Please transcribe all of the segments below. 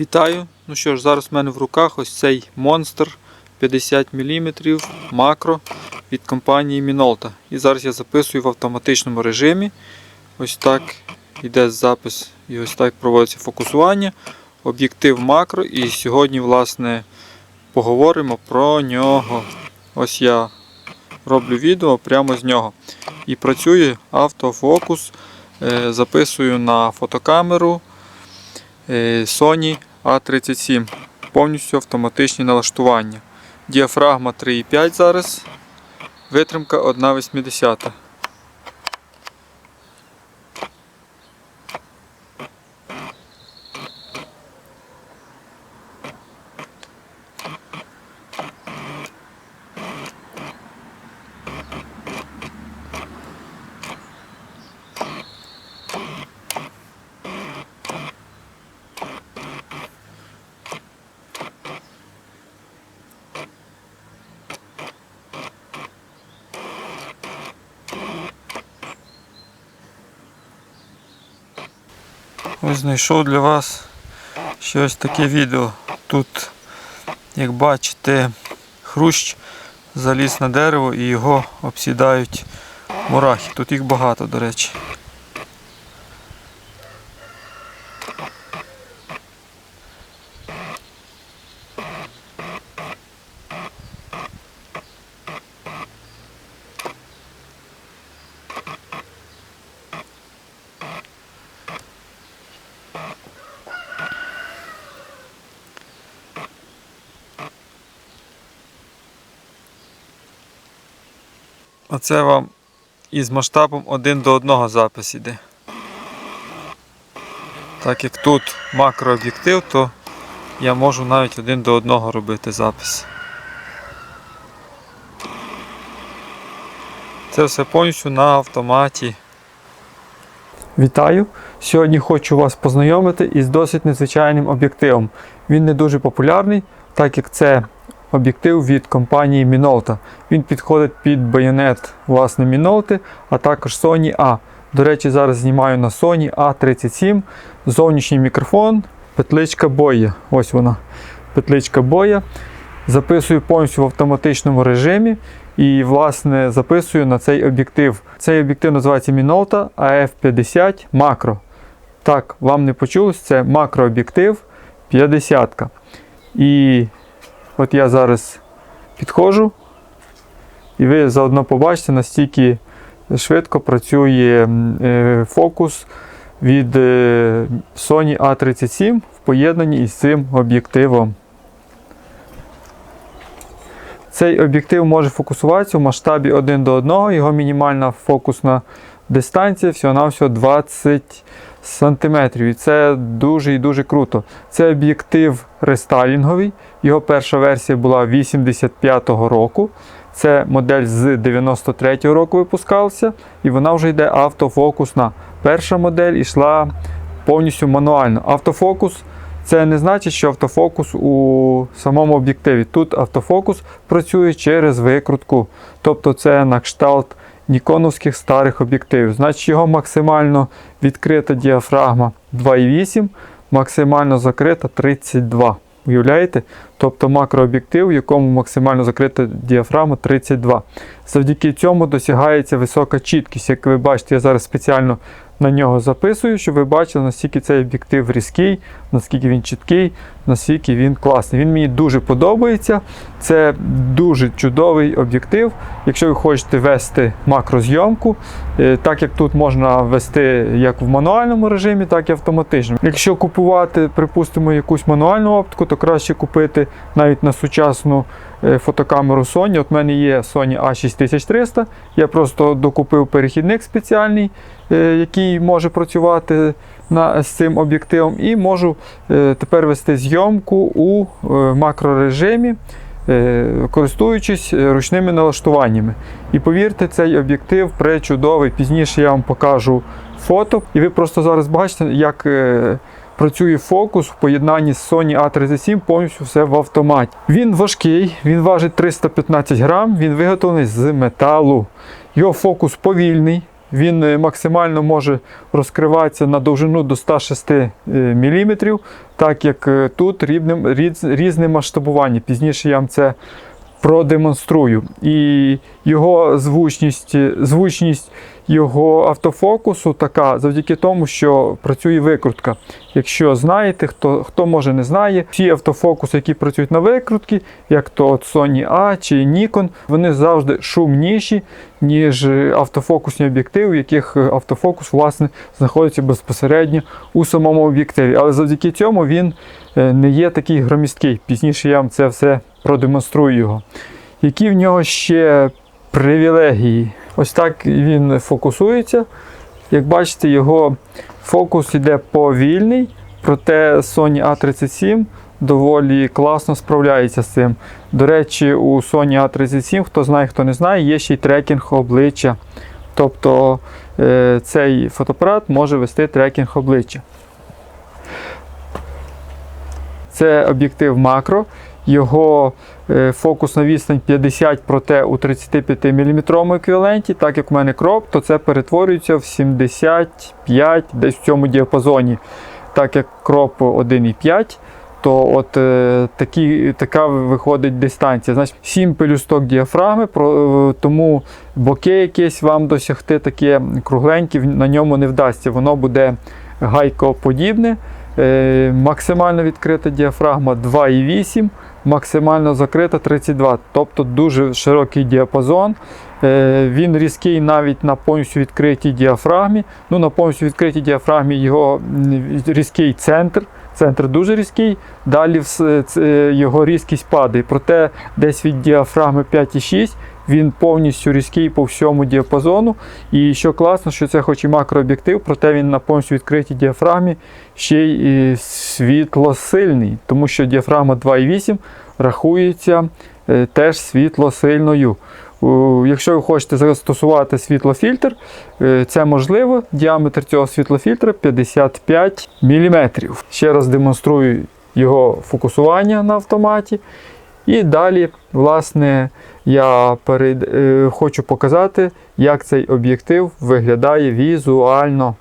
Вітаю! Ну що ж, зараз в мене в руках ось цей монстр 50 мм макро від компанії Minolta. І зараз я записую в автоматичному режимі. Ось так йде запис і ось так проводиться фокусування. Об'єктив макро. І сьогодні, власне, поговоримо про нього. Ось я роблю відео прямо з нього. І працює автофокус. Е, Записую на фотокамеру е, Sony A37. Повністю автоматичні налаштування. Діафрагма 3,5 зараз. Витримка 1,80. Ось знайшов для вас ще ось таке відео. Тут, як бачите, хрущ заліз на дерево і його обсідають мурахи. Тут їх багато, до речі. Оце вам із масштабом 1 до 1 запис іде. Так як тут макрооб'єктив, то я можу навіть один до одного робити запис. Це все повністю на автоматі. Вітаю! Сьогодні хочу вас познайомити із досить незвичайним об'єктивом. Він не дуже популярний, так як це об'єктив від компанії Minolta. Він підходить під байонет власне Minolta, а також Sony A. До речі, зараз знімаю на Sony A37. Зовнішній мікрофон, петличка боя. Ось вона. Петличка боя. Записую повністю в автоматичному режимі і, власне, записую на цей об'єктив. Цей об'єктив називається Minolta AF50 Macro. Так, вам не почулось, це макрооб'єктив 50. І от я зараз підходжу, і ви заодно побачите, настільки швидко працює е, фокус від е, Sony A37 в поєднанні із цим об'єктивом. Цей об'єктив може фокусуватися в масштабі 1 до 1, його мінімальна фокусна дистанція всього-навсього 20 см. І це дуже і дуже круто. Це об'єктив рестайлінговий. Його перша версія була 85-го року. Це модель з 93-го року випускалася, і вона вже йде автофокусна. Перша модель йшла повністю мануально. Автофокус це не значить, що автофокус у самому об'єктиві. Тут автофокус працює через викрутку. Тобто це на кшталт ніконовських старих об'єктивів. Значить, його максимально відкрита діафрагма 2,8, максимально закрита 32. Уявляєте? Тобто макрооб'єктив, в якому максимально закрита діафрагма 32. Завдяки цьому досягається висока чіткість. Як ви бачите, я зараз спеціально на нього записую, щоб ви бачили, наскільки цей об'єктив різкий, наскільки він чіткий, наскільки він класний. Він мені дуже подобається. Це дуже чудовий об'єктив. Якщо ви хочете вести макрозйомку, е, так як тут можна вести як в мануальному режимі, так і автоматично. Якщо купувати, припустимо, якусь мануальну оптику, то краще купити навіть на сучасну е, фотокамеру Sony. От в мене є Sony A6300. Я просто докупив перехідник спеціальний, е, який може працювати на, з цим об'єктивом, і можу е, тепер вести зйомку у макрорежимі, користуючись ручними налаштуваннями. І повірте, цей об'єктив пречудовий. Пізніше я вам покажу фото, і ви просто зараз бачите, як. Е, Працює фокус в поєднанні з Sony A37 повністю все в автоматі. Він важкий, він важить 315 грам, він виготовлений з металу. Його фокус повільний, Він е, максимально може розкриватися на довжину до 106 мм, так як е, тут різне масштабування. Пізніше я вам це продемонструю. І його звучність, звучність його автофокусу така завдяки тому, що працює викрутка. Якщо знаєте, хто, хто може не знає, всі автофокуси, які працюють на викрутки, як то от Sony A чи Nikon, вони завжди шумніші, ніж автофокусні об'єктиви, в яких автофокус власне знаходиться безпосередньо у самому об'єктиві. Але завдяки цьому він е, не є такий громісткий. Пізніше я вам це все продемонструю його. Які в нього ще привілегії? Ось так він фокусується. Як бачите, його фокус йде повільний, проте Sony A37 доволі класно справляється з цим. До речі, у Sony A37, хто знає, хто не знає, є ще й трекінг обличчя. Тобто е, цей фотоапарат може вести трекінг обличчя. Це об'єктив макро. Його е, фокусна відстань 50, проте у 35 мм еквіваленті. Так як в мене кроп, то це перетворюється в 75 десь в цьому діапазоні. Так як кроп 1,5, то от е, такі, така виходить дистанція. Значить, 7 пелюсток діафрагми, про, е, тому боки якесь вам досягти таке кругленьке на ньому не вдасться. Воно буде гайкоподібне. Е, максимально відкрита діафрагма 2,8, максимально закрита 32, тобто дуже широкий діапазон. Е, він різкий навіть на повністю відкритій діафрагмі. Ну, На повністю відкритій діафрагмі його різкий центр. Центр дуже різкий, далі його різкість падає. Проте десь від діафрагми 5,6 він повністю різкий по всьому діапазону. І що класно, що це хоч і макрооб'єктив, проте він на повністю відкритій діафрагмі ще й світлосильний, тому що діафрагма 2,8 рахується е, теж світлосильною. Якщо ви хочете застосувати світлофільтр, е, це можливо. Діаметр цього світлофільтра 55 мм. Ще раз демонструю його фокусування на автоматі. І далі, власне, я перейд... е, хочу показати, як цей об'єктив виглядає візуально.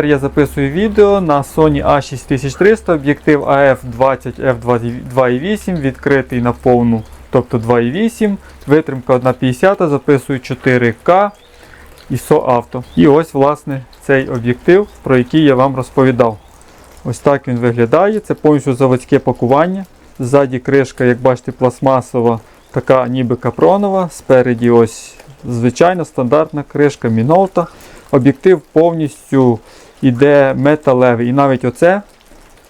Тепер я записую відео на Sony A6300, об'єктив AF20 f2.8, відкритий на повну, тобто 2.8, витримка 1.50, записую 4К ISO Auto. І ось, власне, цей об'єктив, про який я вам розповідав. Ось так він виглядає. Це повністю заводське пакування. Ззаді кришка, як бачите, пластмасова, така ніби капронова. Спереді ось звичайна стандартна кришка Мінолта. Об'єктив повністю йде металевий. І навіть оце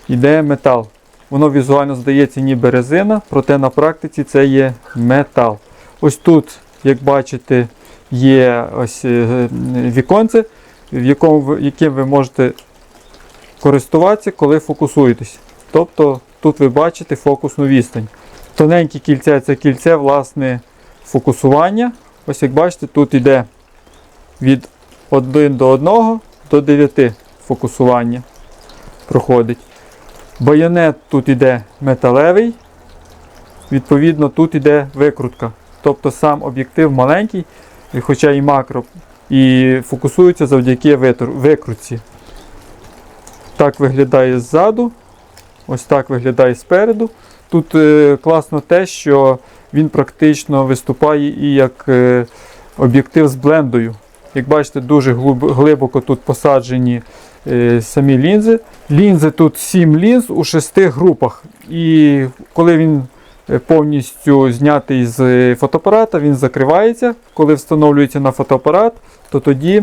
йде метал. Воно візуально здається ніби резина, проте на практиці це є метал. Ось тут, як бачите, є ось е, віконце, в якому яким ви можете користуватися, коли фокусуєтесь. Тобто тут ви бачите фокусну відстань. Тоненьке кільце це кільце власне фокусування. Ось як бачите, тут йде від 1 до 1 до 9 фокусування проходить. Байонет тут йде металевий, відповідно, тут йде викрутка. Тобто сам об'єктив маленький, хоча і макро, і фокусується завдяки викрутці. Так виглядає ззаду, ось так виглядає спереду. Тут е, класно те, що він практично виступає і як е, об'єктив з блендою. Як бачите, дуже глибоко тут посаджені е, самі лінзи. Лінзи тут 7 лінз у 6 групах. І коли він е, повністю знятий з е, фотоапарата, він закривається. Коли встановлюється на фотоапарат, то тоді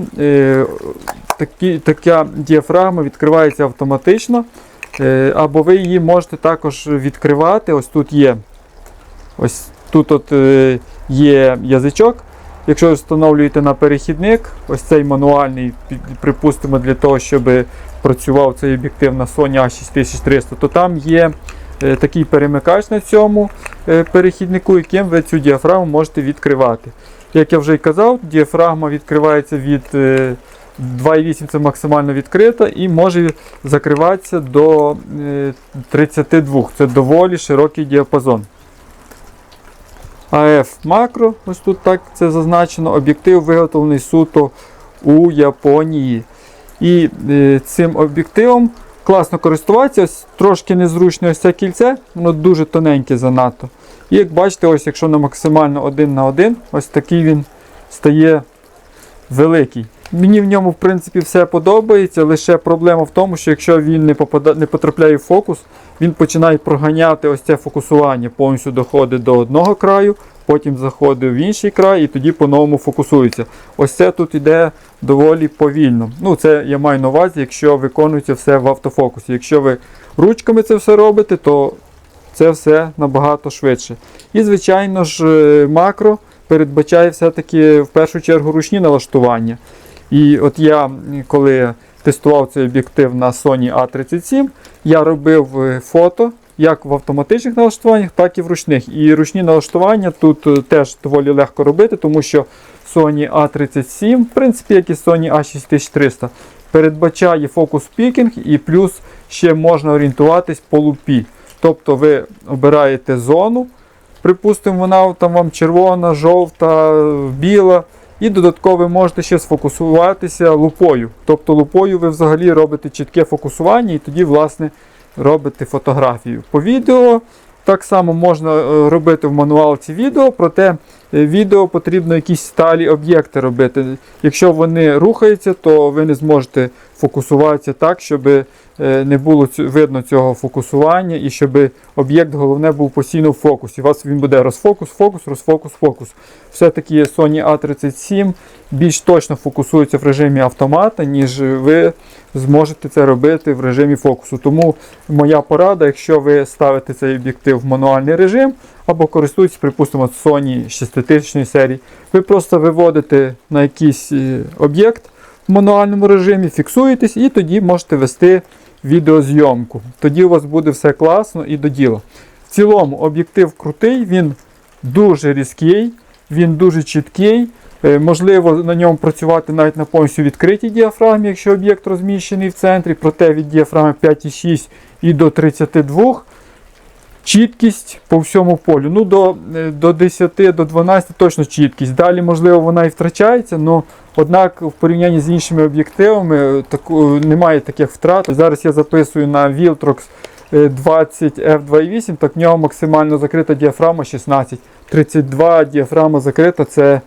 такі, така діафрагма відкривається автоматично. Або ви її можете також відкривати. Ось тут є. Ось тут от, є язичок. Якщо ви встановлюєте на перехідник, ось цей мануальний, припустимо, для того, щоб працював цей об'єктив на Sony A6300, то там є е, такий перемикач на цьому е, перехіднику, яким ви цю діафрагму можете відкривати. Як я вже й казав, діафрагма відкривається від е, 2,8 це максимально відкрита і може закриватися до е, 32. Це доволі широкий діапазон. АФ макро, ось тут так це зазначено. Об'єктив виготовлений суто у Японії. І е, цим об'єктивом класно користуватися. Ось трошки незручне ось це кільце, воно дуже тоненьке занадто. І як бачите, ось якщо на максимально один на один, ось такий він стає великий. Мені в ньому, в принципі, все подобається. Лише проблема в тому, що якщо він не, попада... не потрапляє в фокус, він починає проганяти ось це фокусування, повністю доходить до одного краю, потім заходить в інший край і тоді по-новому фокусується. Ось це тут йде доволі повільно. Ну, це я маю на увазі, якщо виконується все в автофокусі. Якщо ви ручками це все робите, то це все набагато швидше. І, звичайно ж, е, макро передбачає все-таки в першу чергу ручні налаштування. І от я, коли тестував цей об'єктив на Sony A37, я робив е, фото як в автоматичних налаштуваннях, так і в ручних. І ручні налаштування тут е, теж доволі легко робити, тому що Sony A37, в принципі, як і Sony A6300, передбачає фокус пікінг і плюс ще можна орієнтуватись по лупі. Тобто ви обираєте зону, припустимо, вона там вам червона, жовта, біла. І додатково ви можете ще сфокусуватися лупою. Тобто лупою ви взагалі робите чітке фокусування і тоді, власне, робите фотографію. По відео так само можна е, робити в мануалці відео, проте відео потрібно якісь сталі об'єкти робити. Якщо вони рухаються, то ви не зможете фокусуватися так, щоб е, не було видно цього фокусування і щоб об'єкт головне був постійно в фокусі. У вас він буде розфокус, фокус, розфокус, фокус. Все-таки Sony A37 більш точно фокусується в режимі автомата, ніж ви зможете це робити в режимі фокусу. Тому моя порада, якщо ви ставите цей об'єктив в мануальний режим або користуєтесь, припустимо, Sony 6000 серії, ви просто виводите на якийсь е, об'єкт в мануальному режимі, фіксуєтесь і тоді можете вести відеозйомку. Тоді у вас буде все класно і до діла. В цілому об'єктив крутий, він дуже різкий, він дуже чіткий. Е, Можливо на ньому працювати навіть на повністю відкритій діафрагмі, якщо об'єкт розміщений в центрі, проте від діафрагми 5,6 і до 32 чіткість по всьому полю. Ну, до, е, до 10, до 12 точно чіткість. Далі, можливо, вона і втрачається, але однак в порівнянні з іншими об'єктивами е, таку, немає таких втрат. Зараз я записую на Viltrox е, 20 F2.8, так в нього максимально закрита діафрагма 16. 32 діафрагма закрита це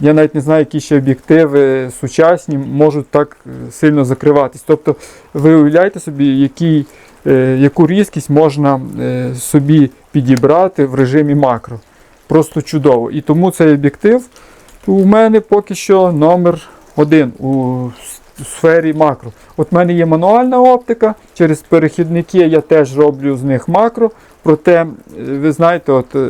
Я навіть не знаю, які ще об'єктиви сучасні можуть так е, сильно закриватись. Тобто ви уявляєте собі, який, е, яку різкість можна е, собі підібрати в режимі макро. Просто чудово. І тому цей об'єктив у мене поки що номер один у сфері макро. От в мене є мануальна оптика, через перехідники я теж роблю з них макро. Проте, е, ви знаєте, от е,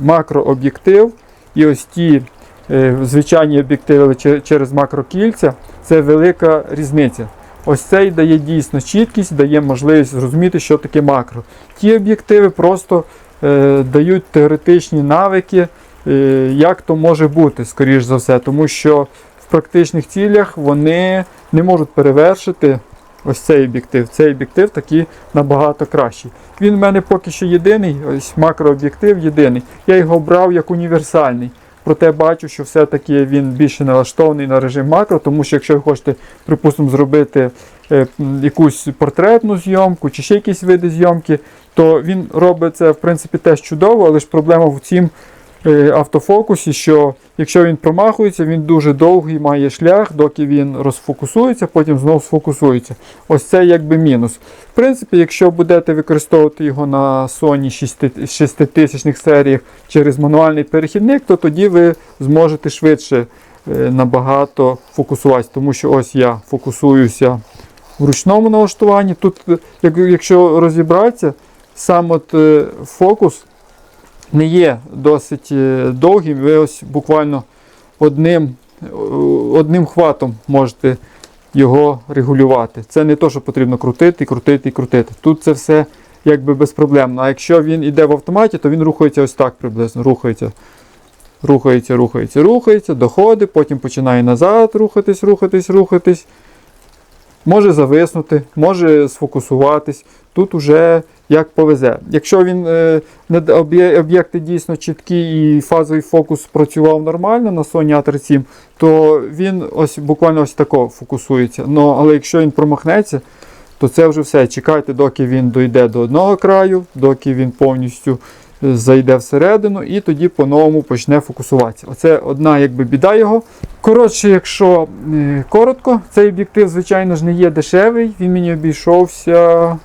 макрооб'єктив і ось ті е, звичайні об'єктиви че- через макрокільця це велика різниця. Ось цей дає дійсно чіткість, дає можливість зрозуміти, що таке макро. Ті об'єктиви просто е, дають теоретичні навики, е, як то може бути, скоріш за все, тому що в практичних цілях вони не можуть перевершити ось цей об'єктив. Цей об'єктив такий набагато кращий. Він в мене поки що єдиний, ось макрооб'єктив єдиний. Я його брав як універсальний. Проте бачу, що все-таки він більше налаштований на режим макро, тому що якщо ви хочете, припустимо, зробити е, якусь портретну зйомку чи ще якісь види зйомки, то він робить це в принципі теж чудово, але ж проблема в цім автофокусі, що якщо він промахується, він дуже довгий має шлях, доки він розфокусується, потім знову сфокусується. Ось це якби мінус. В принципі, якщо будете використовувати його на Sony 6000 серіях через мануальний перехідник, то тоді ви зможете швидше е, набагато фокусуватися. Тому що ось я фокусуюся в ручному налаштуванні. Тут, е, якщо розібратися, сам от е, фокус не є досить е, довгим. Ви ось буквально одним, е, одним хватом можете його регулювати. Це не то, що потрібно крутити, крутити і крутити. Тут це все якби безпроблемно. А якщо він йде в автоматі, то він рухається ось так приблизно. Рухається. Рухається, рухається, рухається, доходить, потім починає назад рухатись, рухатись, рухатись. Може зависнути, може сфокусуватись. Тут уже як повезе. Якщо він е, об'єкти дійсно чіткі і фазовий фокус працював нормально на Sony A37, то він ось буквально ось тако фокусується. Ну, але якщо він промахнеться, то це вже все. Чекайте, доки він дойде до одного краю, доки він повністю е, зайде всередину, і тоді по-новому почне фокусуватися. Оце одна якби біда його. Коротше, якщо е, коротко, цей об'єктив, звичайно ж, не є дешевий. Він мені обійшовся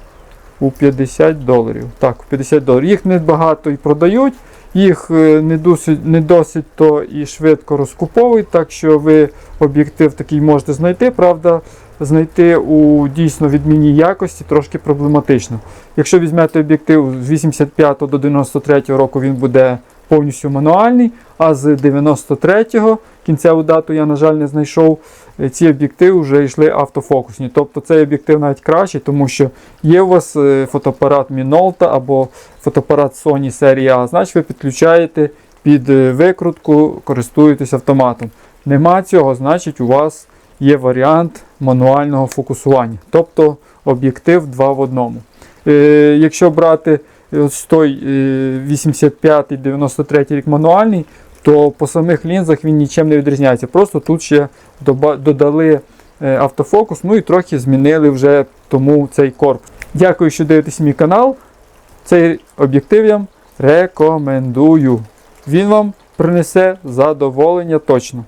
у 50 доларів. Так, у 50 доларів. Їх небагато і продають, їх е, не досить, не досить то і швидко розкуповують, так що ви об'єктив такий можете знайти. Правда, знайти у дійсно відмінній якості трошки проблематично. Якщо візьмете об'єктив з 85 до 93 року, він буде повністю мануальний, а з 93-го кінцеву дату я, на жаль, не знайшов. е, Ці об'єктиви вже йшли автофокусні. Тобто цей об'єктив навіть кращий, тому що є у вас е, фотоапарат Minolta або фотоапарат Sony серії А, значить ви підключаєте під е, викрутку, користуєтесь автоматом. Нема цього, значить у вас є варіант мануального фокусування, тобто об'єктив 2 в одному. Якщо брати ось той е, 85-93 рік мануальний, то по самих лінзах він нічим не відрізняється. Просто тут ще додали е, автофокус, ну і трохи змінили вже тому цей корпус. Дякую, що дивитесь мій канал. Цей об'єктив я вам рекомендую. Він вам принесе задоволення точно.